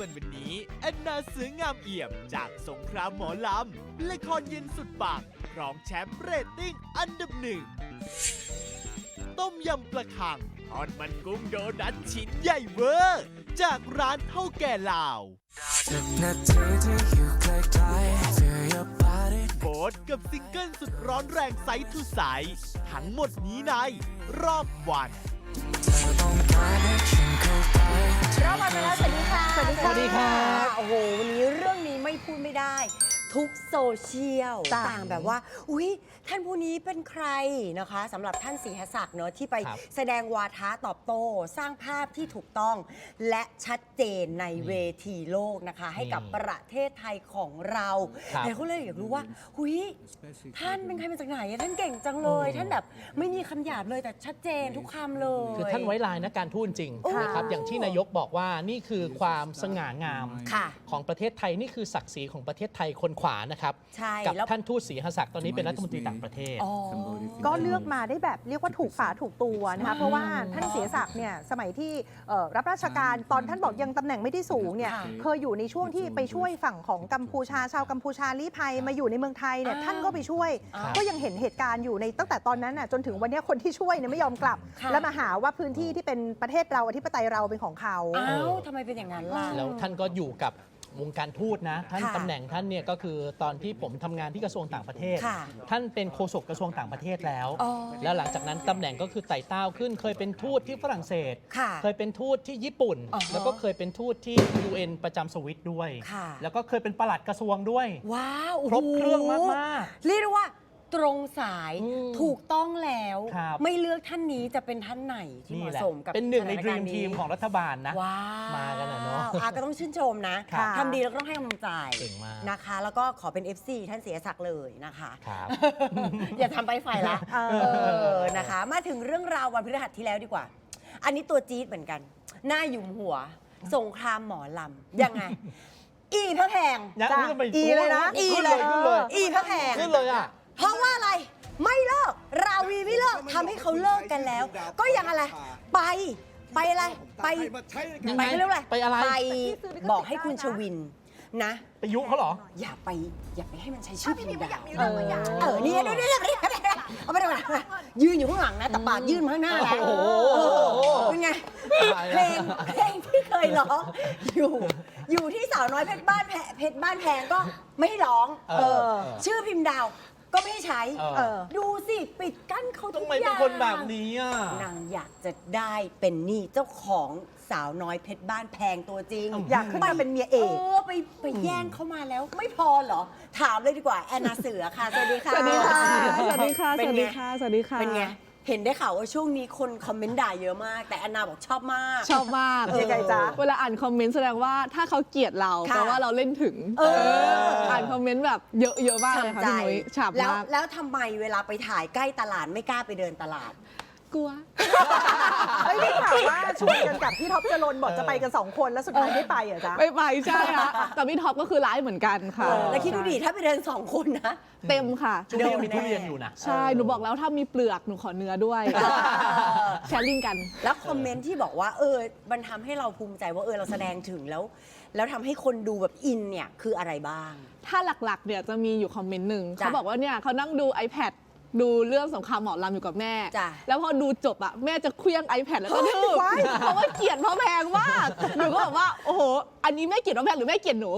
วันวันนี้แอนนาเสืองามเอี่ยมจากสงครามหมอลำละครเย็นสุดปังครองแชมป์เรตติ้งอันดับหนึ่งต้มยำปลาคังทอดมันกุ้งโดนัทชิ้นใหญ่เวอร์ จากร้านเท่าแก่ลาวสักนาทีที่อยู่ใกล้ๆ Feel your body โบสกับซิงเกิลสุดร้อนแรงไซส์ทูไซส์ทั้งหมดนี้ในรอบวัน เธอต้องการให้ฉันเข้าไปรอบวันไปแล้วสวัสดีค่ะสวัสดีค่ะ สวัสดีค่ะ โอ้โห วันนี้เรื่องนี้ไม่พูดไม่ได้ ทุกโซเชียลจ้ะต่างแบบว่า อุ๊ย ท่านผู้นี้เป็นใครนะคะสำหรับท่านศรีหศักดิ์เนอะที่ไปครับแสดงวาทะตอบโต้ สร้างภาพที่ถูกต้อง และชัดเจนในเวทีโลกนะคะ ให้กับประเทศไทยของเราครับ แต่เขาเลยอยากรู้ว่าหุยท่านเป็นใครมาจากไหนอะท่านเก่งจังเลย ท่านแบบไม่มีคำหยาบเลยแต่ชัดเจนทุกคำเลย คือท่านไว้ลายนักการทูตจริงโอ้นะครับอย่างที่นายกบอกว่านี่คือความสง่างามค่ะ ของประเทศไทยนี่คือศักดิ์ศรีของประเทศไทยคนขวานะครับ ใช่กับแล้ว ท่านทูตศรีหศักดิ์ตอนนี้เป็นรัฐมนตรีต่างประเทศ อ๋อ ก็เลือกมาได้แบบเรียกว่าถูกฝาถูกตัวนะคะเพราะว่าท่านเสียศักดิ์เนี่ยสมัยที่เอ่อรับราชการตอนท่านบอกยังตำแหน่งไม่ได้สูงเนี่ยค่ะ เคยอยู่ในช่วงที่ไปช่วยฝั่งของกัมพูชาชาวกัมพูชาลี้ภัยมาอยู่ในเมืองไทยเนี่ยอ่าท่านก็ไปช่วย อ่า ก็ยังเห็นเหตุการณ์อยู่ในตั้งแต่ตอนนั้นน่ะจนถึงวันเนี้ยคนที่ช่วยเนี่ยไม่ยอมกลับ ค่ะ แล้วมาหาว่าพื้นที่ที่เป็นประเทศเราอธิปไตยเราเป็นของเขา อ้าวทำไมเป็นอย่างนั้นล่ะ แล้วท่านก็อยู่กับ วงการทูตนะ ท่านค่ะตำแหน่งท่านเนี่ยก็คือตอนที่ผมทำงานที่กระทรวงต่างประเทศ ค่ะท่านเป็นโฆษกกระทรวงต่างประเทศแล้ว อ๋อแล้วหลังจากนั้นตำแหน่งก็คือไต่เต้าขึ้น เคยเป็นทูตที่ฝรั่งเศส ค่ะเคยเป็นทูตที่ญี่ปุ่น อ่าฮะแล้วก็เคยเป็นทูตที่ UN ประจำสวิตด้วย ค่ะ แล้วก็เคยเป็นปลัดกระทรวงด้วย ว้าวโโหครบเครื่องมาก เรียกได้ว่า ตรงสายอืมถูกต้องแล้ว ครับ ไม่เลือกท่านนี้จะเป็นท่านไหนที่นี่เหมาะแหละสมกับเป็นหนึ่งในสถาดีกามรณ์ทีมของรัฐบาลนะ ว้าวมากันอะเนาะอ่ก็ต้องชื่นชมนะครับทำดีแล้วก็ต้องให้กำลังใจเก่งมาก นะคะ แล้วก็ขอเป็น FC ท่านเสียศักดิ์เลยนะคะ ครับ อย่าทำไปฝ่ายละเออเออ นะคะ มาถึงเรื่องราววันพฤหัสที่แล้วดีกว่า อันนี้ตัวจี๊ดเหมือนกัน หน้าหยุมหัว สงครามหมอลำ ยังไง อีพระแพง ยังจ้ะไม่ต้องไปอีเลยนะขึ้อีนเลเลยยขึ้นเลย อีพระแพง ขึ้นเลยอะ เพราะว่าอะไรไม่เลิก ราวีไม่เลิกทำให้เขาเลิกกันแล้ว ก็ยังอะไร ไปไปอะไรไป ยังไปไงเรื่องอะไรไปอะไร ไปบอกให้คุณชวินนะ ไปยุเขาเหรอ อย่าไปอย่าไปให้มันใช้ชื่อพิมพ์ดาวเออเออนี่ดูนี่นี่เอาไปดูนะยืนอยู่ข้างหลังนะแต่ปากยื่นมาข้างหน้านะโอ้โหเออเป็นไงเพลงเพลงที่เคยร้อง อยู่ อยู่ที่สาวน้อยเพชรบ้านแพเพชรบ้านแพงก็ไม่ให้ร้องเออเออเออชื่อพิมพ์ดาว ก็ไม่ให้ใช้เออ เออดูสิปิดกั้นเขาทุทำกไมอเป็นย่างคนแบบนี้อะ นางอยากจะได้เป็นนี่เจ้าของสาวน้อยเพชรบ้านแพงตัวจริงอยากขึ้นมาเป็นเมียเอเอกอไปไปแย่งเข้ามาแล้ว ไม่พอเหรอ ถามเลยดีกว่าแอนนาเสือค่ะ สวัสดีค่ะ สวัสดีค่ะ สวัสดีค่ะเป็สนวัสไงดีค่ะ สวัสดีค่ะ เป็นไง เห็นได้ข่าวว่าช่วงนี้คนคอมเมนต์ด่าเยอะมาก แต่แอนนาบอกชอบมาก ชอบมากเออยังไงจ๊ะเวลาอ่านคอมเมนต์แสดงว่าถ้าเขาเกลียดเราค่ะแปลว่าเราเล่นถึงเออ อ่านคอมเมนต์แบบเยอะเยอะมากเลยฉ่ำค่ะใจพี่นุ้ยฉ่ำแล้วมาก แล้วทำไมเวลาไปถ่ายใกล้ตลาดไม่กล้าไปเดินตลาด กลัวเฮ้ยได้ข่าวว่าชวนกันกับพี่ท็อปจรนบอกจะไปกันสองคนแล้วสุดท้ายไม่ไปเหรอจ๊ะ ไม่ไปใช่ค่ะแต่พี่ท็อปก็คือร้ายเหมือนกันค่ะเออแล้วคิดดูดิถ้าไปเดินสองคนนะเต็มค่ะ ช่วงนี้ยังมีทุเรียนอยู่นะ ใช่ หนูบอกแล้วถ้ามีเปลือกหนูขอเนื้อด้วยแชร์ลิงก์กัน แล้วคอมเมนต์ที่บอกว่าเออ มันทำให้เราภูมิใจว่าเออเราแสดงถึงแล้ว แล้วทำให้คนดูแบบอินเนี่ยคืออะไรบ้าง ถ้าหลักๆเนี่ยจะมีอยู่คอมเมนต์หนึ่งจ้ะเขาบอกว่าเนี่ยเขานั่งดู iPad ดูเรื่องสงครามหมอลำอยู่กับแม่ จ้ะ แล้วพอดูจบอะแม่จะเคลี้ยง iPad แล้วก็ทืบว้ายเพราะว่าเกลียดพ่อแพงมากหนูก็แบบว่าโอ้โหอันนี้แม่เกลียดพ่อแพงหรือแม่เกลียดหนู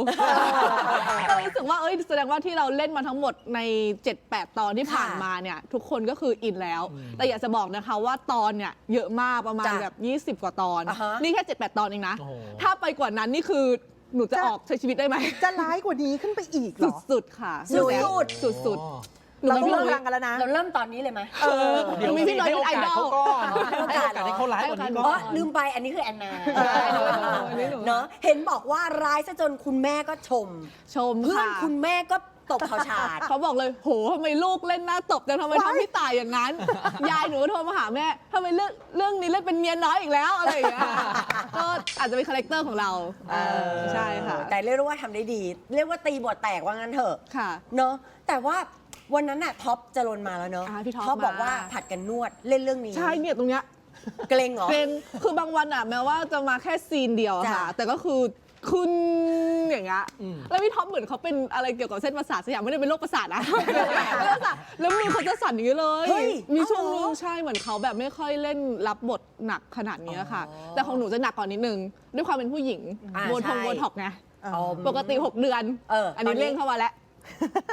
ก็รู้สึกว่าเอ้ยแสดงว่าที่เราเล่นมาทั้งหมดใน 7-8 ตอนที่ผ่านค่ะมาเนี่ย ทุกคนก็คืออินแล้ว แต่อยากจะบอกนะคะว่าตอนเนี่ยเยอะมากประมาณจ้ะแบบ 20 กว่าตอน อ่าฮะ นี่แค่7-8 ตอนเองนะ โอ้โห ถ้าไปกว่านั้นนี่คือหนูจะจะออกใช้ชีวิตได้ไหมจะร้ายกว่านี้ขึ้นไปอีกเหรอ สุดๆค่ะสุดสุดสุดอ๋อๆ หนูเรามีต้องพี่เลินุ้กยรังกันแล้วนะ เราเริ่มตอนนี้เลยไหมเออเดี๋ยวมีพี่น้อยให้โอกาสเขาก่อนให้ให้โอโอกากาสสให้เขาไลฟ์กว่านี้ก่อ๋ออน ลืมไปอันนี้คือแอนนาอันนี้หนู เนาะเห็นบอกว่าร้ายซะจนคุณแม่ก็ชม ชมเพื่อนค่ะคุณแม่ก็ตบเขาฉาด เขาบอกเลยโหทำไมลูกเล่นหน้าตบจังทำไมทำพี่ตายอย่างนั้น ยายหนูก็โทรมาหาแม่ทำไมเรื่องเรื่องนี้เล่นเป็นเมียน้อยอีกแล้วอะไรอย่างเงี้ยก็อาจจะเป็นคาแรคเตอร์ของเราเออใช่ค่ะแต่เรียกได้ว่าทำได้ดี เรียกว่าตีบทแตกว่างั้นเถอะค่ะ เนาะแต่ว่า วันนั้นน่ะท็อปจะลนมาแล้วเนาะอ่าพี่ท็อปท็อปบอกมา ว่าผัดกันนวดเล่นเรื่องนี้ใช่เนี่ยตรงเนี้ยเกรงเหรอ เป็นคือบางวันอะแม้ว่าจะมาแค่ซีนเดียวอะค่ะ จ้ะแต่ก็คือคุณอย่างเงี้ยอืมแล้วพี่ท็อปเหมือนเขาเป็นอะไรเกี่ยวกับเส้นประสาทสักอย่างไม่ได้เป็นโรคประสาทนะเป็นโรคประสาทแล้วมือเขาจะสั่นอย่างนี้เลย เฮ้ยมีช่วงเอาเหรนึองใช่เหมือนเขาแบบไม่ค่อยเล่นรับบทหนักขนาดนี้ค่ะ อ๋อแต่ของหนูจะหนักกว่านิดนึงด้วยความเป็นผู้หญิงอ่าโบนทงใช่ โบนท็อกไง อ๋อ ปกติ 6 เดือน เอออันนี้ตอนนี้ เร่งเข้ามาแล้ว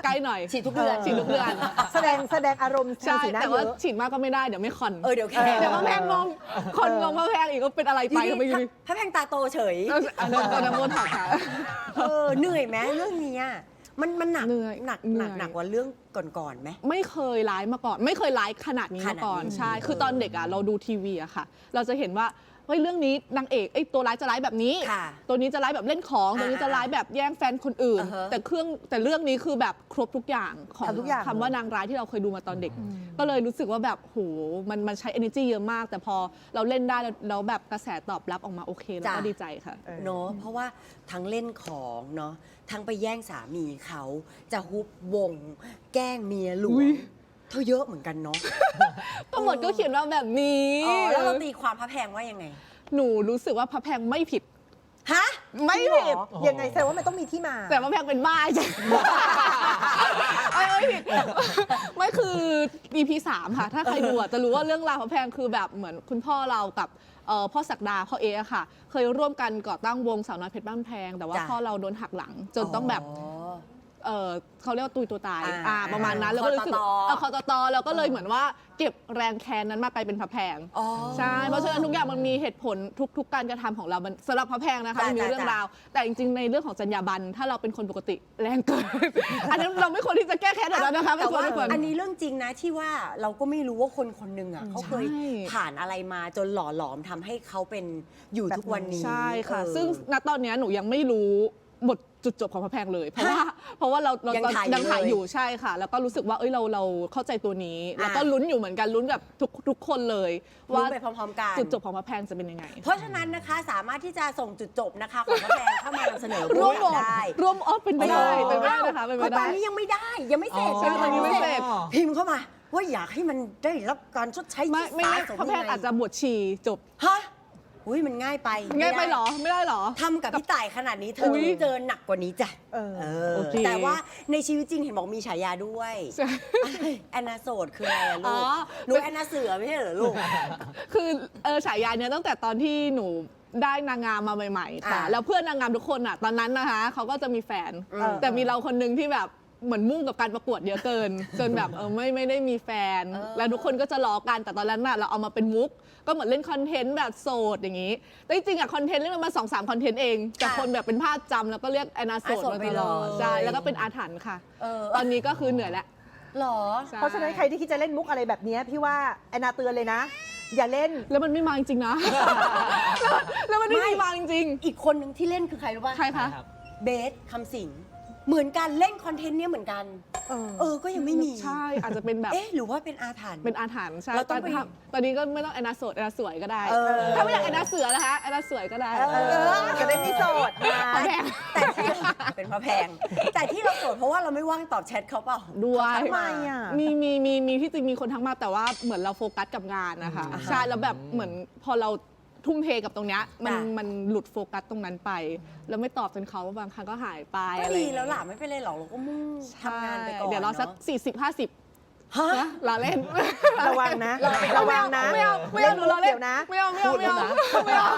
ใกล้หน่อยฉีดทุกเดือน ฉีดทุกเดือนแสดงแสดงอารมณ์ทางใช่สีหน้าแต่เยว่าอะ ฉีดมากก็ไม่ได้เดี๋ยวไม่คอนเออเดี๋ยวแค่เดี๋ยวพระแพงมองคนมองพระแพงอีกก็เป็นอะไรไปทำไมอยู่ดีพระแพงตาโตเฉย เอออันนั้นตอนนั้นโบนท็อกค่ะ เออเหนื่อยไหมเรื่องเนี้ยมันมันหนักเหนื่อยหนักเหนื่หนัอยกหนักกว่าเรื่องก่อนๆไหม ไม่เคยไลฟ์มาก่อน ไม่เคยไลฟ์ขนาดนี้มาก่อนขนาดนี้ ใช่เออคือตอนเด็กอะเราดูทีวีอะค่ะ เราจะเห็นว่า เฮ้ยเรื่องนี้นางเอกไอ้ยตัวร้ายจะร้ายแบบนี้ ค่ะตัวนี้จะร้ายแบบเล่นของอ่าตัวนี้จะร้ายแบบแย่งแฟนคนอื่น อ่าฮะแต่เครื่องแต่เรื่องนี้คือแบบครบทุกอย่างของทำทุกอย่าง คำว่านางร้ายที่เราเคยดูมาตอนเด็ก ก็เลยรู้สึกว่าแบบโหมันมันใช้ energy เยอะมาก แต่พอเราเล่นได้แล้วแล้วแบบกระแสตอบรับออกมาโอเคแล้วก็จ้ะ ดีใจค่ะ เออ เนาะเพราะว่าทั้งเล่นของเนาะทั้งไปแย่งสามีเขาจะฮุบวง แกล้งเมียหลวอุ๊งย เธอเยอะเหมือนกันเนาะก็หมดก็เขียนว่าแบบนี้อ๋อแล้วเราตีความพระแพงว่ายังไง หนูรู้สึกว่าพระแพงไม่ผิด ฮะไม่ผิดหรอยังไงแสดงว่ามันต้องมีที่มา แต่ว่าแพงเป็นบ้าใช่ไม่ไม่ผิดไม่คือ EP 3ค่ะ ถ้าใครดูอะจะรู้ว่าเรื่องราวของแพงคือแบบเหมือนคุณพ่อเรากับเอ่อพ่อศักดาพ่อเอะค่ะ เคยร่วมกันก่อตั้งวงสาวน้อยเพชรบ้านแพง แต่ว่าจ้ะพ่อเราโดนหักหลัง จนต้องแบบอ๋อ เออเขาเรียกว่าตุยตัวตายอ่าอ่าประมาณนั้นแล้วก็รู้สึกคอตต เออคอตตแล้วก็เลยเหมือนว่าเก็บแรงแค้นนั้นมาไปเป็นพระแพง อ๋อ ใช่ เพราะฉะนั้นทุกอย่างมันมีเหตุผลทุกทุกการกระทำของเรามันสำหรับพระแพงนะคะจ้ะมันมีเรื่องจ้ะ ราว แต่จริงๆ ในเรื่องของจรรยาบรรณถ้าเราเป็นคนปกติแรงเกิน อันนั้นเราไม่ควรที่จะแก้แค้นแบบนั้นนะคะไม่แต่ควรว่าไม่ควร อันนี้เรื่องจริงนะที่ว่าเราก็ไม่รู้ว่าคนคนหนึ่งอะเขาเคยใช่ ผ่านอะไรมาจนหล่อหลอมทำให้เขาเป็นอยู่ทุกวันนี้ใช่ค่ะ เออ ซึ่งณตอนเนี้ยหนูยังไม่รู้ บทจุดจบของพระแพงเลย เพราะว่าเพราะว่าเราเรายังถ่ายอยู่ยังถ่ายเลยอยู่ใช่ค่ะ แล้วก็รู้สึกว่าเอ้ยเราเราเข้าใจตัวนี้แล้วก็อะลุ้นอยู่เหมือนกันลุ้นกับทุกทุกคนเลยรู้ว่าไปพร้อมๆกัน จุดจบของพระแพงจะเป็นยังไง เพราะฉะนั้นนะคะสามารถที่จะส่งจุดจบนะคะของพระแพงเข้ามานำเสนอร่วมพบวอกกได้ร่วมออฟเป็นไปได้เป็นไปได้นะคะเป็นไปคือตอได้ นนี้ยังไม่ได้ยังไม่เสร็จอ๋อ ใช่ตอนนี้ไม่เสร็จ พิมพ์เข้ามา ว่าอยากให้มันได้รับการชดใช้ไม่ไม่ไม่สมพระแพทย์อาจจะบวชชีจบ ฮะ อุ้ยมันง่ายไปง่ายไปม่ด้เหรอ ไม่ได้เหรอ ทำกับพี่ต่ายขนาดนี้เธออุ๊ยเจอหนักกว่านี้จ้ะเออเออโอเค แต่ว่าในชีวิตจริงเห็นบอกมีฉายาด้วยใช่ แอนนาโสดคืออะไรอะลูอ๋กอหนูแอนนาเสือไม่ใช่เหรอลูก คือเออฉายาเนี้ยตั้งแต่ตอนที่หนูได้นางงามมาใหม่ๆค่ะอ่าแล้วเพื่อนนางงามทุกคนอะตอนนั้นนะคะเขาก็จะมีแฟน อืมแต่มีเราคนหนึงที่แบบ เหมือนมุ่งกับการประกวดเยอะเกิน จนแบบเออไม่ไม่ได้มีแฟน เออ แล้วทุกคนก็จะล้อกันแต่ตอนนั้นน่ะเราเอามาเป็นมุก ก็เหมือนเล่นคอนเทนต์แบบโสดอย่างนี้ แต่จริงๆอะคอนเทนต์เล่นมาสองสามคอนเทนต์เองแต่คนแบบเป็นภาพจำแล้วก็เรียกแอนนาโสดอะโสดมาไปตลอดเลยใช่แล้วก็เป็นอาถรรพ์ค่ะ เออตอนนี้ก็คือเหนื่อยแล้วหรอ ใช่เพราะฉะนั้นใครที่คิดจะเล่นมุกอะไรแบบเนี้ยพี่ว่าแอนนาเตือนเลยนะ อย่าเล่น แล้วมันไม่มาจริงๆนะ แล้วมันไม่ไม่ มีมาจริงอีกคนหนึ่งที่เล่นคือใครรู้ป่ะๆใครคะครับเบสคำสิง เหมือนกันเล่นคอนเทนต์เนี้ยเหมือนกัน เออ เออ ก็ยังไม่มี ใช่ อาจจะเป็นแบบ เอ๊ะ หรือว่าเป็นอาถรรพ์ เป็นอาถรรพ์ใช่เราตต้ออนงไปถ้าตอนนี้ก็ไม่ต้องแอนนาโสดแอนนาสวยก็ได้ เออ ถ้าไม่อยากแอนนาเสือนะคะแอนนาสวยก็ได้ เออจะได้ไม่โสดนะพระแพง แต่ที่เป็นพระแพง แต่ที่เราโสดเพราะว่าเราไม่ว่างตอบแชทเขาเปล่า ด้วยเขาทักทำไมมาอะมีมีมีมีที่จริงมีคนทักมาแต่ว่าเหมือนเราโฟกัสกับงานนะคะอืมใช่ แล้วแบบเหมือนพอเรา ทุ่มเทกับตรงเนี้ยมันจ้ะมันหลุดโฟกัสตรงนั้นไป แล้วไม่ตอบจนเขาบางครั้งก็หายไปก็อะไรดีอย่างแล้วเงี้ยล่ะไม่เป็นไรหรอกเราก็มุ่งใช่ทำงานไปก่อนเดี๋ยวรอสักนะสี่สิบห้าสิบฮะ นะลาเล่นระวังนะ ระวังนะไม่เอาไม่เอาหนูเราเล่นเดี๋ยวนะไม่เอาไม่เอาไม่เอาไม่เอา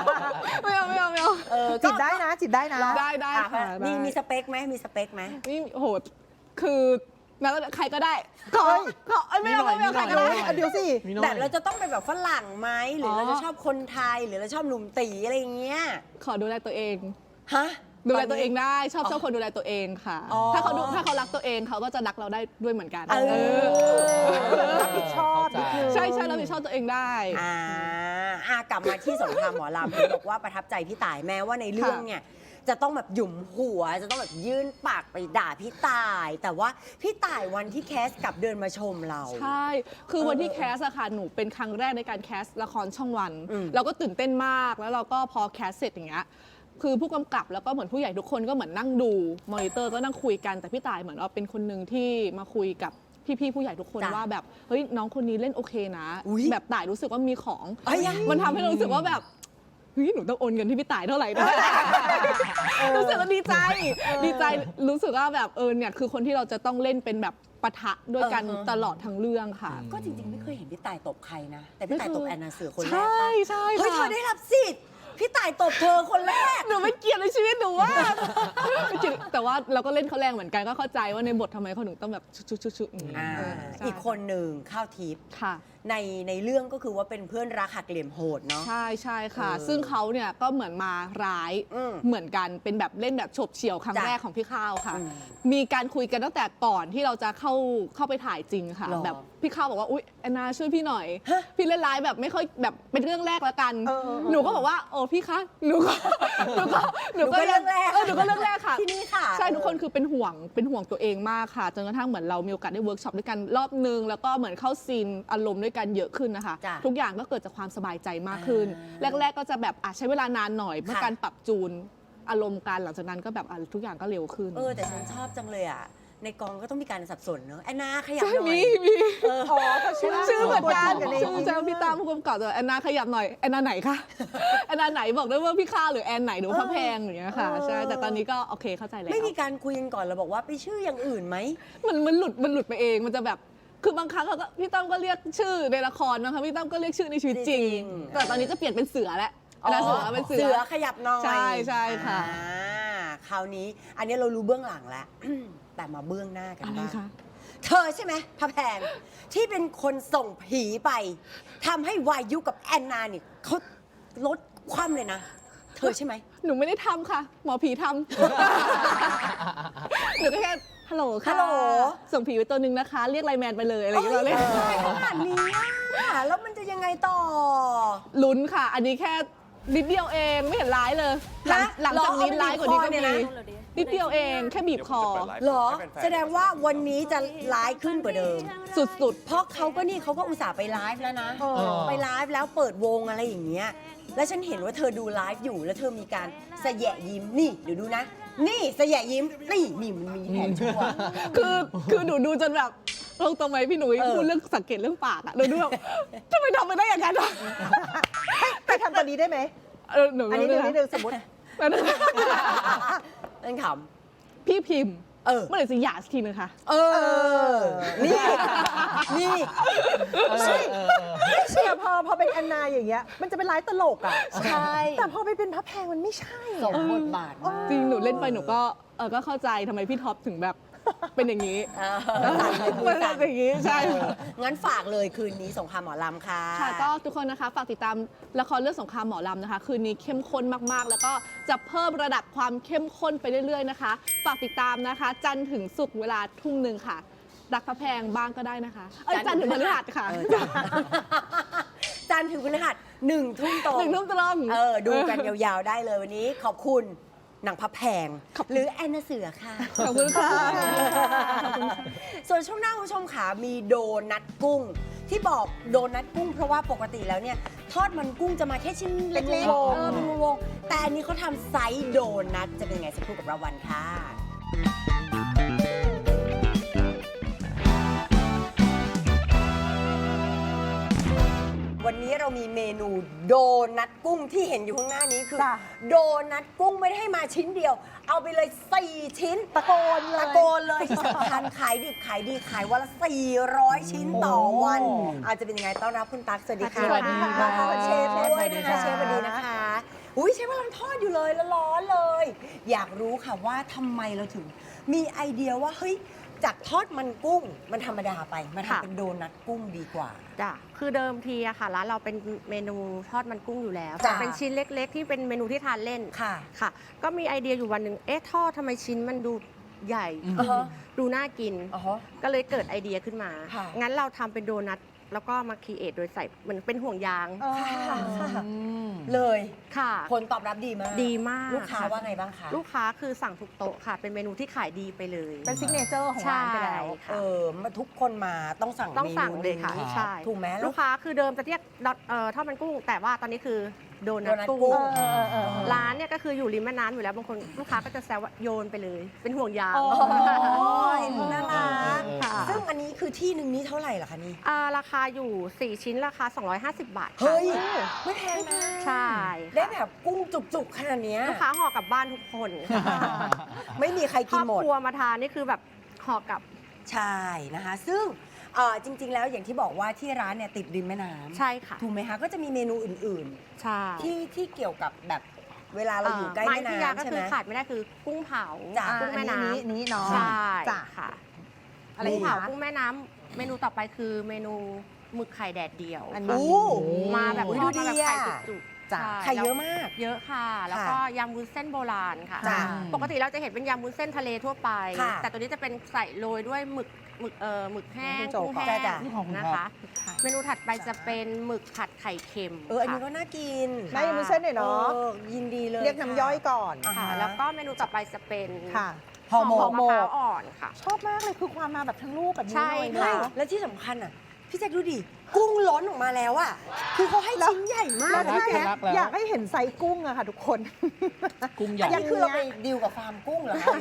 ไม่เอาไม่เอาไม่เอา เออจิบได้นะ จิบได้นะ ได้ได้อะค่ะมีได้มีสเปคไหมมีสเปคไหม นี่โหดคือ แล้วใครก็ได้ขอขอเอ้ยไม่เอาไม่เอาใครก็ได้เดี๋ยวสิ มีน้อย แต่เราจะต้องเป็นแบบฝรั่งไหมหรืออ เราจะชอบคนไทยหรือเราชอบหนุ่มตีอะไรอย่างเงี้ยขอดูแลตัวเอง ฮะ ดูแลตัวเองได้ชอบชอบคนดูแลตัวเองค่ะ อ๋อ ถ้าเขาดูถ้าเขารักตัวเองเขาก็จะรักเราได้ด้วยเหมือนกันเออเออรับผิดชอบนิดนึง ใช่ใช่เราผิดชอบตัวเองได้ อ่าอ่ากลับมาที่สงครามหมอลำเห็นบอกว่าประทับใจพี่ต่ายแม้ว่าในเรื่องเนี่ย จะต้องแบบหยุมหัว จะต้องแบบยื่นปากไปด่าพี่ต่าย แต่ว่าพี่ต่ายวันที่แคสกลับเดินมาชมเรา ใช่ คือเออวันที่แคสอะค่ะ หนูเป็นครั้งแรกในการแคสละครช่องวัน อืม เราก็ตื่นเต้นมาก แล้วเราก็พอแคสเสร็จอย่างเงี้ย คือผู้กำกับแล้วก็เหมือนผู้ใหญ่ทุกคนก็เหมือนนั่งดู มอนิเตอร์ก็นั่งคุยกัน แต่พี่ตายเหมือนเอาเป็นคนหนึ่งที่มาคุยกับพี่ๆผู้ใหญ่ทุกคนจ้ะว่าแบบ เฮ้ยน้องคนนี้เล่นโอเคนะ อุ๊ยแบบต่ายรู้สึกว่ามีของ เอ้ยยัง มันทำให้เรารู้สึกว่าแบบ เฮ้ยหนูต้องโอนเงินที่พี่ต่ายเท่าไหร่นะ รู้สึกว่าดีใจ ดีใจรู้สึกว่าแบบเออเนี่ยคือคนที่เราจะต้องเล่นเป็นแบบปะทะด้วยกันอือฮะตลอดทั้งเรื่องค่ะ ก็จริงๆ ไม่เคยเห็นพี่ต่ายตบใครนะ แต่พี่ต่ายตบแอนนาเสือคนแรกใช่ปะใช่เฮ้ยเธค่ะ อได้รับสิทธิ์ พี่ต่ายตบเธอคนแรก หนูไม่เกลียดในชีวิตหนูว่าไม่เกลียดแต่ว่าเราก็เล่นเขาแรงเหมือนกันก็เข้าใจว่าในบททำไมเขาถึงต้องแบบชุชุชุชุอย่างนี้อ่าเใช่อีกคนหนึ่งข้าวทิพย์ค่ะ ในในเรื่องก็คือว่าเป็นเพื่อนรักหักเหลี่ยมโหดเนาะ ใช่ใช่ค่ะ เออซึ่งเขาเนี่ยก็เหมือนมาร้ายอืมเหมือนกันเป็นแบบเล่นแบบฉบเฉี่ยวครั้งจ้ะแรกของพี่ข้าวค่ะ อืมมีการคุยกันตั้งแต่ก่อนที่เราจะเข้าเข้าไปถ่ายจริงค่ะ หรอแบบพี่ข้าวบอกว่าอุ๊ยแอนนาช่วยพี่หน่อยฮะพี่เล่นร้ายแบบไม่ค่อยแบบเป็นเรื่องแรกแล้วกัน เออเออเออหนูก็บอกว่าโอ้พี่คะหนูก็หนูก็หนูก็เรื่องแรก เออหนูก็เรื่องแรกค่ะ ที่นี่ค่ะ ใช่ทุกคนคือเป็นห่วงเป็นห่วงตัวเองมากค่ะจนกระทั่งเหมือนเรามีโอกาสได้เวิร์กช็อปด้วยกันรอบนึง แล้วก็เหมือนเข้าซีนอารมณ์ด้วยกันเยอะขึ้นนะคะ จ้ะทุกอย่างก็เกิดจากความสบายใจมากขึ้นอ่าแรกๆ ก็จะแบบอาจใช้เวลานานหน่อยเพื่อค่ะการปรับจูนอารมณ์กันหลังจากนั้นก็แบบอะทุกอย่างก็เร็วขึ้น เออแต่ฉันชอบจังเลยอะ ในกองก็ต้องมีการสับสนเนอะแอนนาขยับใช่หน่อยมีมีเออ อ๋อเขาชื่อชื่อเหมือนกันตัวจริง ชื่อจะพี่ตามผู้กำกับแต่แอนนาขยับหน่อยแอนนาไหนคะ แอนนาไหนบอกได้ว่าพี่ข้าหรือแอนไหนหรือพระแพงอย่างเงี้ยค่ะเออ ใช่แต่ตอนนี้ก็โอเคเข้าใจแล้ว ไม่มีการคุยกันก่อนเราบอกว่าไปชื่ออย่างอื่นไหม มันมันหลุดมันหลุดไปเองมันจะแบบคือบางครั้งเขาก็พี่ตั้มก็เรียกชื่อในละครนะคะพี่ตั้มก็เรียกชื่อในชีวิตจริง จริง แต่ตอนนี้จะเปลี่ยนเป็นเสือแล้วแอนนาเสือเป็นเสืเสืออขยับหน่อยใช่ใช่ค่ะ อ่าคราวนี้อันนี้เรารู้เบื้องหลังแล้ว แต่มาเบื้องหน้ากันอะไรบ้างคะ เธอใช่ไหมพระแพง ที่เป็นคนส่งผีไปทำให้วายุกับแอนนาเนี่ยเขาลดความเลยนะ เธอใช่ไหม หนูไม่ได้ทำค่ะ หมอผีทำ หนูก็แค่ฮัลโหลค่ะฮัลโหล ส่งผีไปตัวหนึ่งนะคะ เรียกไลน์แมนไปเลยอะไรอย่างเงี้ยเราเล่นโอ้ยขนาดนี้อะแล้วมันจะยังไงต่อ ลุ้นค่ะ อันนี้แค่ นิดเดียวเองไม่เห็นร้ายเลยหลังฮะหลังจากนี้เหรอร้ายกว่านี้ก็เอาไปบีบคอเนี่ยมีนะ นิดเดียวเองแค่บีบคอ เหรอ แสดงว่าวันนี้จะร้ายขึ้นกว่าเดิม สุดเพราะเขาก็นี่เขาก็อุตส่าห์ไปไลฟ์แล้วนะเออไปไลฟ์แล้วเปิดวงอะไรอย่างเงี้ย แล้วฉันเห็นว่าเธอดูไลฟ์อยู่แล้วเธอมีการสะแยะยิ้มนี่เดี๋ยวดูนะ นี่สะแยะยิ้มนี่นี่มันมีแผนชั่ว ๆ คือคือหนูดูจนแบบ ลงตรงไหมพี่หนุ่ยเออ พูดเรื่องสังเกตเรื่องปากอะหนูดูแบบทำไมทำไปได้อย่างนั้นอะไปทำตัวนี้ได้ไหม เออหนูอันนี้ไม่ดูรู้นิดนึงสมมตินั่นขพี่พิมพ์ำเออ เมื่อไหร่จะหย่าสักทีนึงคะ เออ นี่ นี่ใช่ไม่เชียร์พอพอเป็นแอนนาอย่างเงี้ย มันจะเป็นร้ายตลกอะ ใช่แต่พอไปเป็นพระแพงมันไม่ใช่สมอะ บทบาทมาก จริงหนูเล่นไปหนูก็เออก็เข้าใจทำไมพี่ท็อปถึงแบบ เป็นอย่างนี้เออสั่นเลยมืมัอนสั่นเป็นอย่างนี้ใช่เอองั้นฝากเลยคืนนี้สงครามหมอลำค่ะ ค่ะก็ทุกคนนะคะฝากติดตามละครเรื่องสงครามหมอลำนะคะ คืนนี้เข้มข้นมากๆ แล้วก็จะเพิ่มระดับความเข้มข้นไปเรื่อยๆนะคะ ฝากติดตามนะคะ จันทร์ถึงศุกร์เวลาทุ่มหนึ่งค่ะรักพระแพงบ้างก็ได้นะคะเอ้ยจันทร์ถึงพฤหัสค่ะ เออจันทร์จันทร์ถึงพฤหัสหนึ่งทุ่มตรงหนึ่งทุ่มตรง เออ ดูกันยาวๆได้เลยวันนี้ ขอบคุณ หนังพับแพง หรือแอนนาเสือค่ะ ขอบคุณค่ะ ส่วนช่วงหน้าคุณผู้ชมขามีโดนัทกุ้ง ที่บอกโดนัทกุ้งเพราะว่าปกติแล้วเนี่ย ทอดมันกุ้งจะมาแค่ชิ้นเล็กเป็นๆวง เออเป็นวงๆแต่อันนี้เขาทำไซส์โดนัทจะเป็นยังไงสักครู่กับเราวันค่ะ วันนี้เรามีเมนูโดนัทกุ้งที่เห็นอยู่ข้างหน้านี้คือ จ้ะ โดนัทกุ้งไม่ได้ให้มาชิ้นเดียว เอาไปเลย 4 ชิ้นตะโกนเลย ตะโกนเลยที่สำคัญขายดิบขายดีขายวันละ 400 ชิ้นต่อวัน โอ้อาจจะเป็นยังไงต้อนรับคุณตั๊กสวัสดีค่ะสวัสดีค่ะต้อนรับเชฟด้วยนะคะสเชวัฟสสดีวัสค่ะดีนะคะ อุ้ยเชฟกำลังทอดอยู่เลยแล้วร้อนเลย อยากรู้ค่ะว่าทำไมเราถึง มีไอเดียว่าเฮ้ย จากทอดมันกุ้งมันธรรมดาไปมาค่ะทำเป็นโดนัทกุ้งดีกว่า จ้ะคือเดิมทีอะค่ะร้านเราเป็นเมนูทอดมันกุ้งอยู่แล้วจ้ะเป็นชิ้นเล็ก ๆ ที่เป็นเมนูที่ทานเล่นค่ะ ค่ะ ก็มีไอเดียอยู่วันหนึ่งเอ๊ะทอดทำไมชิ้นมันดูใหญ่ อือฮะ ดูน่ากิน อ๋อฮะก็เลยเกิดไอเดียขึ้นมา ค่ะ งั้นเราทำเป็นโดนัท แล้วก็มาคีเอทโดยใส่เหมือนเป็นห่วงยางเออค่ะค่ะเลย ค่ะ ผลตอบรับดีมากดีมากลูกค้าว่าไงบ้างคะ ลูกค้าคือสั่งทุกโต๊ะค่ะ เป็นเมนูที่ขายดีไปเลย เป็นซิกเนเจอร์ของร้านไปแล้วใช่เออมาทุกคนมาต้องสั่งต้องสั่งมนูเลยค่ะนี้ใช่ถูกไหม ลูกค้าคือเดิมจะเรียกดอทเอ่อทอดมันกุ้ง แต่ว่าตอนนี้คือ โดนัทโดนัทกุ้งกุ้งเออเออเออ ร้านเนี่ยก็คืออยู่ริมแม่น้ำอยู่แล้วบางคนลูกค้าก็จะแซวว่าโยนไปเลย เป็นห่วงยาง โอ้ยน่ารักค่ะ ซึ่งอันนี้คือที่หนึ่งนี้เท่าไหร่ล่ะคะนี่ อ่าราคาอยู่ 4 ชิ้นราคา 250 บาทค่ะเฮ้ย ไม่แพงนะ ใช่ได้แบบกุ้งจุกๆขนาดเนี้ยลูกค้าห่อกลับบ้านทุกคนค่ะไม่มีใครคกิรนอบหมด ครัวมาทานนี่คือแบบห่อกลับ ใช่นะคะ ซึ่ง เอ่อจริง ๆ แล้วอย่างที่บอกว่าที่ร้านเนี่ยติดริมแม่น้ำใช่ค่ะถูกไหมคะก็จะมีเมนูอื่นใช่ๆ ที่ที่เกี่ยวกับแบบเวลาเราอยู่ใกล้ไม้แม่ที่ยาน้ำก็ใช่คืไหอมขาดไม่ได้คือกุ้งเผาจ้ะ กุ้งแม่น้อันี้เนาะำใช่จ้ะ ค่ะอะไรกุ้งเผาคะกุ้งแม่น้ำเมนูต่อไปคือเมนูหมึกไข่แดดเดียวอันค่ะนี้โอ้มาแบบอุ๊ยทอดดูมาดีแบบไข่อะ จุกๆจ้ะ ใช่ไข่เยอะมาก เยอะค่ะ แล้วก็ยำวุ้นเส้นโบราณค่ะ จ้ะปกติเราจะเห็นเป็นยำวุ้นเส้นทะเลทั่วไป ค่ะแต่ตัวนี้จะเป็นใส่โรยด้วยหมึก หมึกเอ่อหมึกแห้งคุณโจกุ้งก่อนแห้งจ้ะนะคะ เมนูถัดไปจะเป็นหมึกผัดไข่เค็มเอออันนี้ค่ะก็น่ากินได้ยินเส้นหน่อยเนาะ ออยินดีเลยเรียกน้ำย่อยก่อนอ่าค่ะฮะแล้วก็เมนูต่อไปจะเป็นค่ะห่อหมห่กมะพร้าวอ่อนค่ะ ชอบมากเลยคือความมาแบบทั้งรูปแบบนี้ใช่ เลยใช่เนาะแล้วที่สำคัญอะ พี่แจ็คดูดิ กุ้งล้นออกมาแล้วอะคือเขาให้ชิ้นใหญ่มาแล้กวนะถ้าพี่แจ็ครักแล้ว อยากให้เห็นไซส์กุ้งอะค่ะทุกคน กุ้งใหอัญ่นนี้คือเราไปดีลกับฟาร์มกุ้งเหรอคะ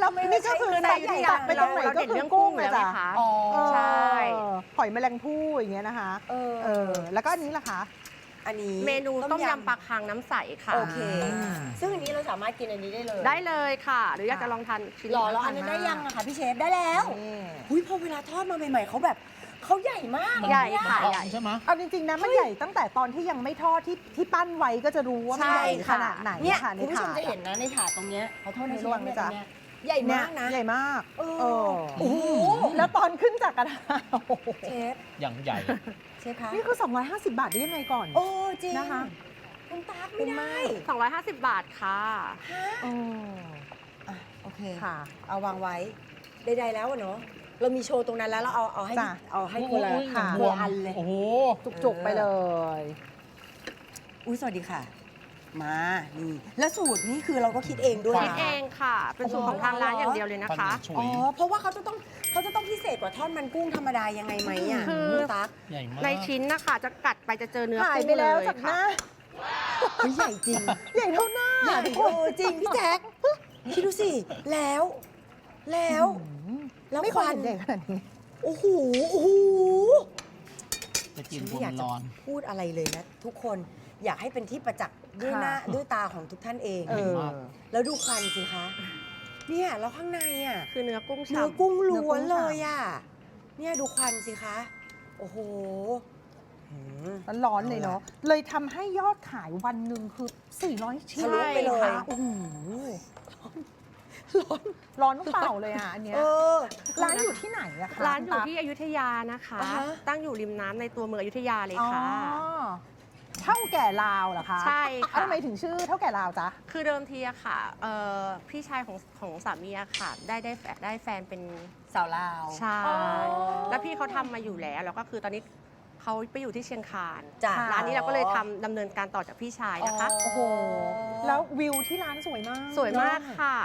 เราไม่นี่ก็คือคือในไซส์ใหญ่อยุธยาตัดไปตรงไหนเราก็เด่นคืเรื่อองกุ้กุ้งงเลยแล้วไหมจ้ะคะอ๋อ ใช่ เออหอยแมลงภู่อย่างเงี้ยนะคะเออ เออ แล้วก็อันนี้ล่ะคะ อันนี้เมนูต้มยำปลาคังน้ำใสค่ะ โอเคซึ่งอันนี้เราสามารถกินอันนี้ได้เลยได้เลยค่ะ หรืออยากจะลองทานชิ้นหรอแล้วทาอันนั้นได้ยังอะคะพี่เชฟได้แล้ว นี่ อุ้ยพอเวลาทอดมาใหม่ๆเขาแบบ เขาใหญ่มากใหญ่ค่ะมันใหญ่ ใช่ไหมเอาจริงๆนะมันใหญ่ตั้งแต่ตอนที่ยังไม่ทอดที่ที่ปั้นไว้ก็จะรู้ว่ามันใช่ใหญ่ขค่ะนาดไหนเนี่ยค่ะในคุณผู้ชมถาดจะเห็นนะในถาดตรงเนี้ยขอโทษนะในเชรวฟมไหมเนี่ยจ๊ะตรงเนี้ยใหญ่มากนะ ใหญ่มากเออ เออโอ้โหแล้วตอนขึ้นจากกระทะโอ้โหเชฟอย่างใหญ่ เชฟคะนี่คือ 250 บาทได้ยังไงก่อน โอ้จริงนะคะ คุณตากไม่ได้250 บาทค่ะโอ้อะโอเคค่ะ เอาวางไว้ใดๆแล้วอะเนาะ เรามีโชว์ตรงนั้นแล้วเราเอาเอาให้จ้ะ เอาให้คนละโอ้ยค่ะ คนละอันเลยโอ้โห จุกๆไปเลย อุ้ยสวัสดีค่ะ มานี่แล้วสูตรนี่คือเราก็คิดเองด้วยคิดเองค่ะ เป็นสูตรของทางร้านอย่างเดียวเลยนะคะปันฉุอ๋อยเพราะว่าเขาจะต้องเขาจะต้องพิเศษกว่าทอดมันกุ้งธรรมดายังไงไหมอะคือ คุณตั๊กใหญ่มาก ในชิ้นนะคะจะกัดไปจะเจอเนื้อหายกุ้งไปแล้วเลยจากหค่ะน้าเฮ้ยใหญ่จริง ใหญ่เท่าหน้า ใหญ่โอ้จริงพี่แจ๊คคิดดูสิ แล้ว แล้ว แล้วไม่คเคยวันเห็นใหญ่ขนาดนี้ โอ้โหโอ้โห จะกินฉันพวไม่อยากมันจะร้อน พูดอะไรเลยนะ ทุกคนอยากให้เป็นที่ประจักษ์ด้วยหน้าค่ะ ด้วยตาของทุกท่านเอง เออ แล้วดูควันสิคะ เนี่ยแล้วข้างในอะคือเนื้อกุ้งเนื้อฉ่ำ กุ้งเนื้อล้กุ้วนงเลฉ่ำยอะเนี่ยดูควันสิคะ โอ้โหหืม ร้อนๆเลยเนาะ เลยทำให้ยอดขายวันหนึ่งคือ 400 ชิ้นทะลุไปเลย โอ้โห ร้อน ร้อนเปล่าเลยอะอันเนี้ยเออ ร้านอยู่ที่ไหนอะคะร้านอยู่คุณตั๊กที่อยุธยานะคะ อ่าฮะ ตั้งอยู่ริมน้ำในตัวเมืองอยุธยาเลยอ๋อค่ะ เท่าแก่ลาวเหรอคะใช่ค่ะ เอ้าทำไมถึงชื่อเท่าแก่ลาวจ๊ะ คือเดิมทีอะค่ะเอ่อพี่ชายของของสามีอะค่ะ ได้ได้แฟนได้แฟนเป็นสาวลาวใช่อ๋อ แล้วพี่เขาทำมาอยู่แล้ว แล้วก็คือตอนนี้เขาไปอยู่ที่เชียงคานจ้ะ ร้านนี้เราก็เลยทำดำเนินการต่อจากพี่ชายนะคะ โอ้โห แล้ววิวที่ร้านสวยมากสวยมากค่ะ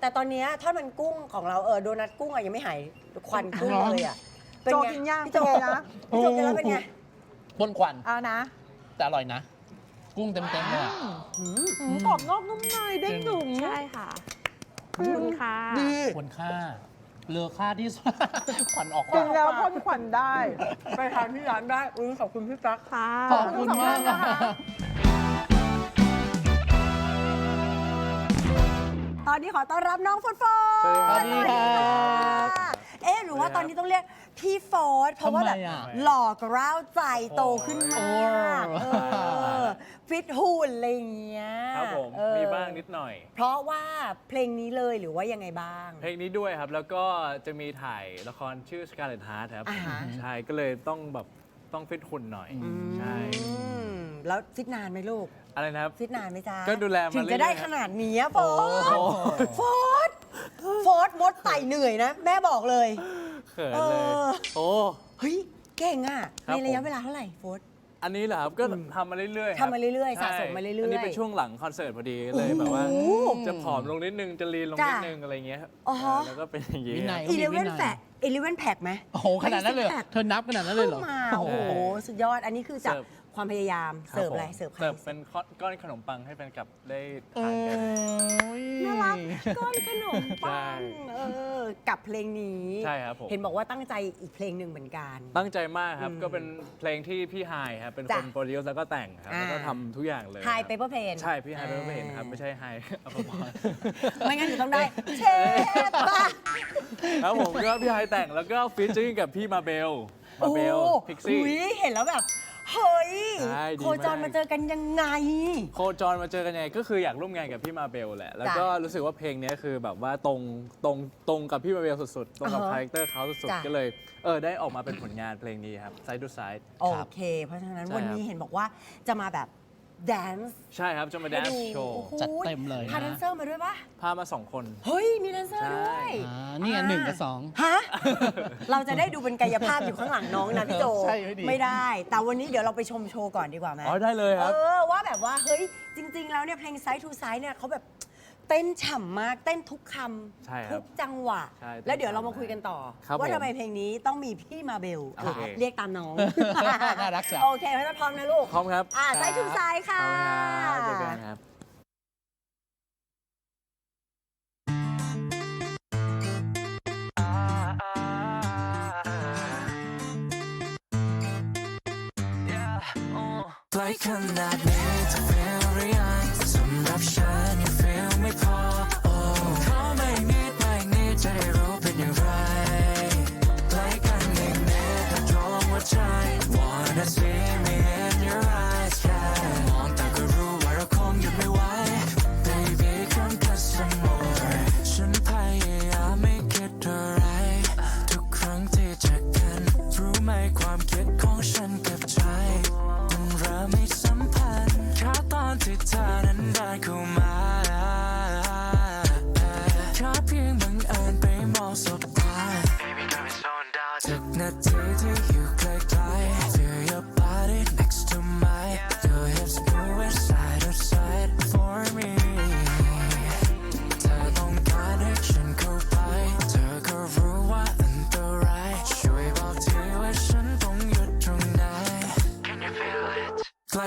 แต่ตอนเนี้ยทอดมันกุ้งของเราเออโดนัทกุ้งอะยังไม่หายควันกุ้งเลยอะเป็นโจไงกินย่างพี่เป็โจนไงนะพี่โจกินแล้วเป็นไงบนควันเอานะแต่อร่อยนะ กุ้งเต็มๆเลยอะ อืมกรอบนอกนุ่มในเด้งดึงใช่ค่ะขอบคุณค่ะ ดีควรค่าเลอค่าที่สุด ขวัญออกกินแล้วพ่นขวัญได้ ไปทานที่ร้านได้อุ้ยขอบคุณพี่ตั๊ก ค่ะ ขอบคุณมากขอบคุณมากนะ อนนี้ขอต้อนรับน้องโฟดโฟดสวัสดีครับเอ๊ะหรือว่าตอนนี้ต้องเรียกพี่โฟดเพราะว่าแบบทำไมอะหล่อกร้าวใจโตขึ้นมากโอ้ เออฟิตหุ่นอะไรอย่างเงี้ยครับผม เออมีบ้างนิดหน่อย เพราะว่าเพลงนี้เลยหรือว่ายังไงบ้าง เพลงนี้ด้วยครับ แล้วก็จะมีถ่ายละครชื่อ Scarlet Heart ครับอ่าฮะ ใช่ ก็เลยต้องแบบต้องฟิตหุ่นหน่อย ใช่ อืม แล้วฟิตนานไหมลูก อะไรนะครับ ฟิตนานไหมจ๊ะก็ดูแลมาถึงจะได้เรื่อยๆขนาดนี้อะโฟโอ้ดโหโฟดโฟดมดไต่เหนื่อยนะ แม่บอกเลย เขินเอเลยอโอ้ เฮ้ย เก่งอะ ครัในบระยะผม เวลาเท่าไหร่โฟดอันนี้เหรอครับ ก็ทำมาเรื่อยๆคบทำมาเรื่อยๆใช่สะสมมาเรื่อยๆอันนี้เป็นช่วงหลังคอนเสิร์ตพอดีเลยแบบว่า โอ้โหจะผอมลงนิดนึง จะลีนลงจ้ะนิดนึงอะไรเงี้ยอ๋อเออแล้วก็เป็นอย่างงี้วินัยอีเลเว่นมีวินัยแฟกอีเลเว่นแพ็กไหมโอ้โหขนาดนั้นเลยเหรอไม่ใช่เธอนับขนาดนั้นเลยเหรอ เข้ามา โอ้โอ้โหโหสุดยอด อันนี้คือจากเสิร์ฟ ความพยายามคบเสิร์ฟอะไรผมเสิร์ฟใครเสิร์ฟเป็นก้อนขนมปังให้แฟนคลับได้ทานกันน่ารักก้อนขนมปัใช่งเออกับเพลงนี้ใช่ครับผมเห็นบอกว่าตั้งใจอีกเพลงหนึ่งเหมือนกัน ตั้งใจมากครับอืมก็เป็นเพลงที่พี่ไฮายครับเป็นจ้ะคนโปรดิวซ์แล้วก็แต่งครับอ่าแล้วก็ทำทุกอย่างเลยไฮครับเปเปอร์เพนใช่พี่ไฮายเป็นเพลงครับไม่ใช่ไฮอัปปอร์ไม่งั้นหนูต้องได้เชฟป่ะครับผมก็พี่ไฮายแต่งแล้วก็ฟีเจอริ่งกับพี่มาเบลมาเบลโอ้พิกซี่อุ๊ยเห็นแล้วแบบ เฮ้ย ใช่ดีโคจรมากมาเจอกันยังไง โคจรมาเจอกันยังไงก็คืออยากร่วมงานกับพี่มาเบลแหละ แล้วก็รู้สึกว่าเพลงเนี้ยคือแบบว่าตรงตรงตรงกับพี่มาเบลสุดๆ ตรงกับอ่าฮะคาแรคเตอร์เขาสุดจ้ะ ๆ ก็เลยเออได้ออกมาเป็นผลงานเพลงนี้ครับ Side to Side โอเค เพราะฉะนั้นใช่วันนี้ครับเห็นบอกว่าจะมาแบบ แดนซ์ใช่ครับจะมาแดนซ์โชว์ จัดเต็มเลยนะ พาแดนเซอร์มาด้วยปะพามาสองคน เฮ้ย มีแดนเซอร์ใช่ด้วยอ่านี่ไงหนึ่งกับสอง ฮะ เราจะได้ดูเป็นกายภาพอยู่ข้างหลังน้องนะพี่โจใช่ไม่ดี ไม่ได้ แต่วันนี้เดี๋ยวเราไปชมโชว์ก่อนดีกว่าไหม อ๋อได้เลยครับเออว่าแบบว่า เฮ้ย จริง ๆ แล้วเนี่ย เพลง Side to Side เนี่ยเขาแบบ เต้นฉ่ำมากเต้นทุกคใช่ำครัทุบกจังหวะ ใช่เต้นแล้วเดี๋ยวเรามาคุยกันต่อ ครับว่าผมทำไมเพลงนี้ต้องมีพี่มาเบลโอเคเรียกตามน้องน่ารักจัง โอเคพร้อมนะลูกพร้อมครับอ่า Side to Side ค่ะเอาละครับเจอกันครับใกล้ขนาดนี้จะ feel หรือยังสำหรับฉัน ยั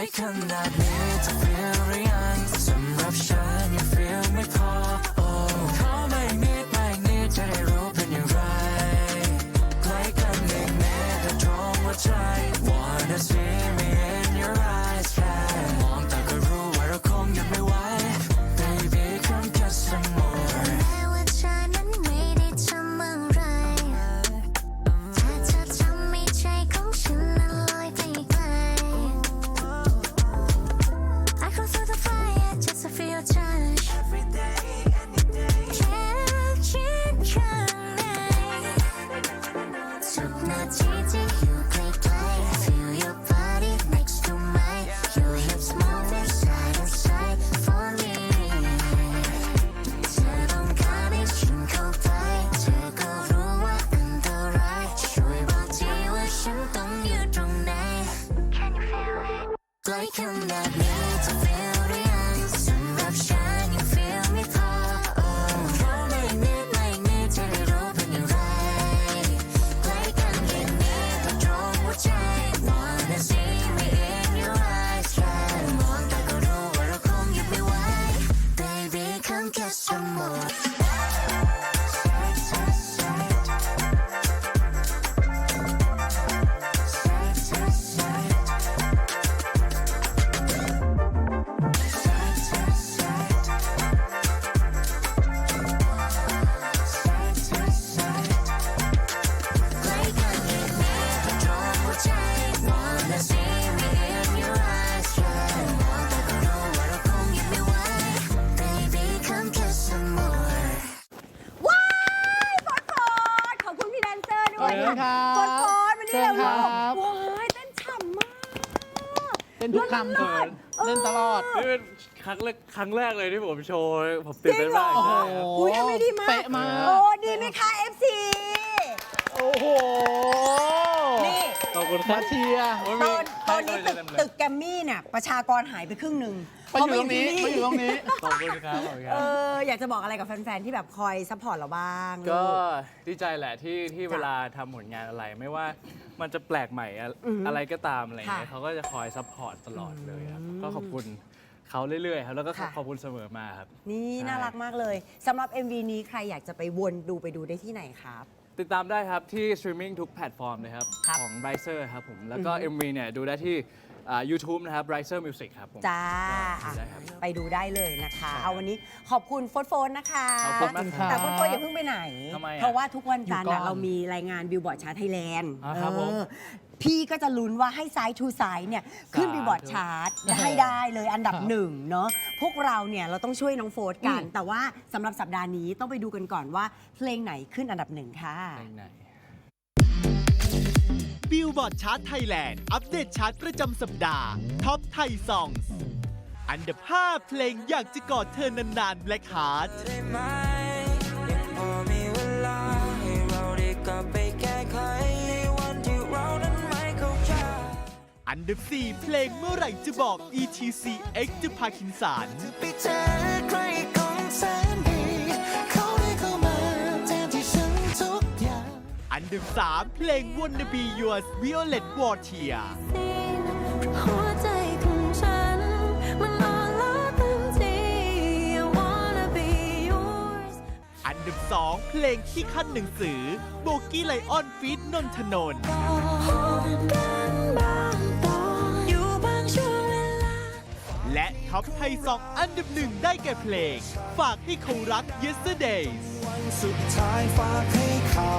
ใกล้ขนาดนี้จะ feel โชว์ผมตื่นเต้นมากจริงเหรอใช่ครับ อุ้ยทำไมดีมากเป๊ะมาก โอ้ดีไหมคะ FC โอ้โห นี่ขอบคุณคมารับเชียร์โอ้ยตมีอนใครตอนนี้ตึกเต็มเลยตึกแกรมมี่เนี่ยประชากรหายไปครึ่งหนึ่งไปอยู่ตรงนี้เพาะไปอยู่ตรงนี้ ขอบคุณครับขอบคุณคเอรับ ออยากจะบอกอะไรกับแฟน ๆ ที่แบบคอยซัพพอร์ตเราบ้างก็ลู ดีใจแหละที่ที่จ้ะเวลาทำผลงานอะไรไม่ว่ามันจะแปลกใหม่อะอือฮึอะไรก็ตามอะไรเงี้ยค่ะ เขาก็จะคอยซัพพอร์ตตลอดเลยครับอืมก็ขอบคุณ เขาเรื่อยๆครับแล้วก็ค่ะ ขอบคุณเสมอมาครับ นี่ใช่ น่ารักมากเลยสำหรับ MV นี้ใครอยากจะไปวนดูไปดูได้ที่ไหนครับ ติดตามได้ครับที่สตรีมมิ่งทุกแพลตฟอร์มเลยครับ ครับของ Riser ครับผม แล้วก็อือฮึ MV เนี่ยดูได้ที่ อ่า YouTube นะครับ Riser Music ครับผมจ้าก็ดูได้ครับ ไปดูได้เลยนะคะใช่เอาวันนี้ขอบคุณโฟนโฟนนะคะขอบคุณมากครับแต่โฟนโฟนอย่าเพิ่งไปไหน ทำไมอะเพราะว่าทุกวันจันทร์อยู่ก่อะอนเรามีรายงานบิลบอร์ดชาร์ตไทยแลนด์อ่าครับผมพี่ก็จะลุ้นว่าให้ไซด์ทูไซด์เนี่ยขึ้นสาธุบิลบอร์ดชาร์ตให้ได้เลยอันดับหนึ่งเนาะพวกเราเนี่ยเราต้องช่วยน้องโฟนกัน แต่ว่าสำหรับสัปดาห์นี้ต้องไปดูกันก่อนว่าเพลงไหนขึ้นอันดับหนึ่งค่ะเพลงไหน บิลบอร์ดชาร์ตไทยแลนด์ อัปเดตชาร์ตประจำสัปดาห์ท็อปไทยซองอันดับ 5 เพลงอยากจะกอดเธอนานๆ Black Heart อมีเวลาให้เราได้กลันวันที่เรานั้นไม่เข้าใจอันดับ 4 เพลงเมื่อไหร่จะบอก ETC X จะพาคินสารไปเจอใครคน ดับ3เพลง Wanna Be Yours Violet Watia หัวใจของฉัน มันอ่อนล้าเต็มที I wanna be yours อันดับ 2 เพลงที่ขั้นหนังสือโบกี้ไลออนฟีดนนทนนท์หอมกันบางตอนอยู่บางช่วงเวลา และท็อปไทยซองอันดับหนึ่งได้แก่เพลง ฝากให้เขารัก Yesterdays วันสุดท้ายฝากให้เขา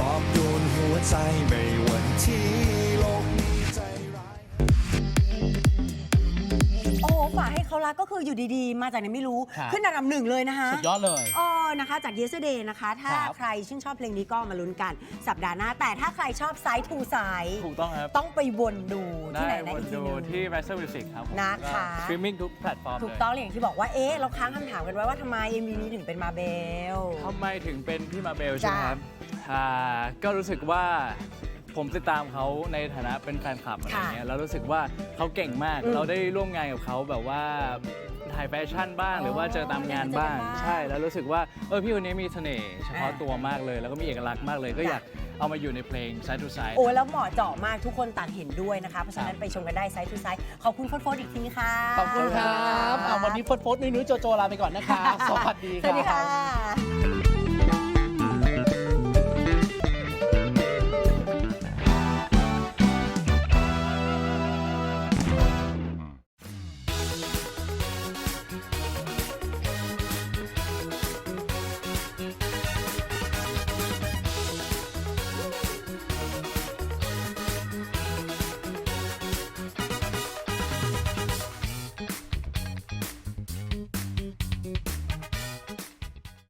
ตอบโยนหัวใจไม่วันที่ ฝากให้เขารักก็คืออยู่ดีๆ มาจากไหนไม่รู้ ครับ ขึ้นอันดับหนึ่งเลยนะคะ สุดยอดเลยอ๋อนะคะ จาก Yesterday นะคะ ถ้าครับ ใครชื่นชอบเพลงนี้ก็มาลุ้นกัน สัปดาห์หน้า แต่ถ้าใครชอบไซส์ทูไซส์ถูกต้องครับต้องไปวนดูที่ไหนได้นะวอีนกทีดูหนึง ที่ Riser Music ครับผมนะคะ สตรีมมิ่งทุกแพลตฟอร์มถูกเลยต้องอย่างที่บอกว่า เอ๊ะ เราค้างคำถามกันไว้ว่าทำไม MV นี้ถึงเป็นมาเบล ทำไมถึงเป็นพี่มาเบลใช่ไหมจ้ะครับอ่าก็รู้สึกว่า ผมติดตามเขาในฐานะเป็นแฟนคลับอะไรค่ะเงี้ยแล้วรู้สึกว่าเขาเก่งมากอืมเราได้ร่วมงานกับเขาแบบว่าถ่ายแฟชั่นบ้างอ๋อหรือว่าเจอตามงานบ้างได้เจอกันบ้าง ใช่แล้วรู้สึกว่าเออพี่คนนี้มีเสน่ห์เฉพาะอ่าตัวมากเลย แล้วก็มีเอกลักษณ์มากเลยก็จ้ะอยากเอามาอยู่ในเพลง Side to Side โอ้แล้วเหมาะเจาะมากทุกคนต่างเห็นด้วยนะคะ เพราะฉะนั้นไปชมกันได้ไซส์ทูไซส์ขอบคุณโฟนๆอีกทีค่ะ ขอบคุณครับอะวันนี้โฟดโฟดนุ้ยนุ้ยโจโจลาไปก่อนนะคะ สวัสดีสวัสดีครัค่ะบ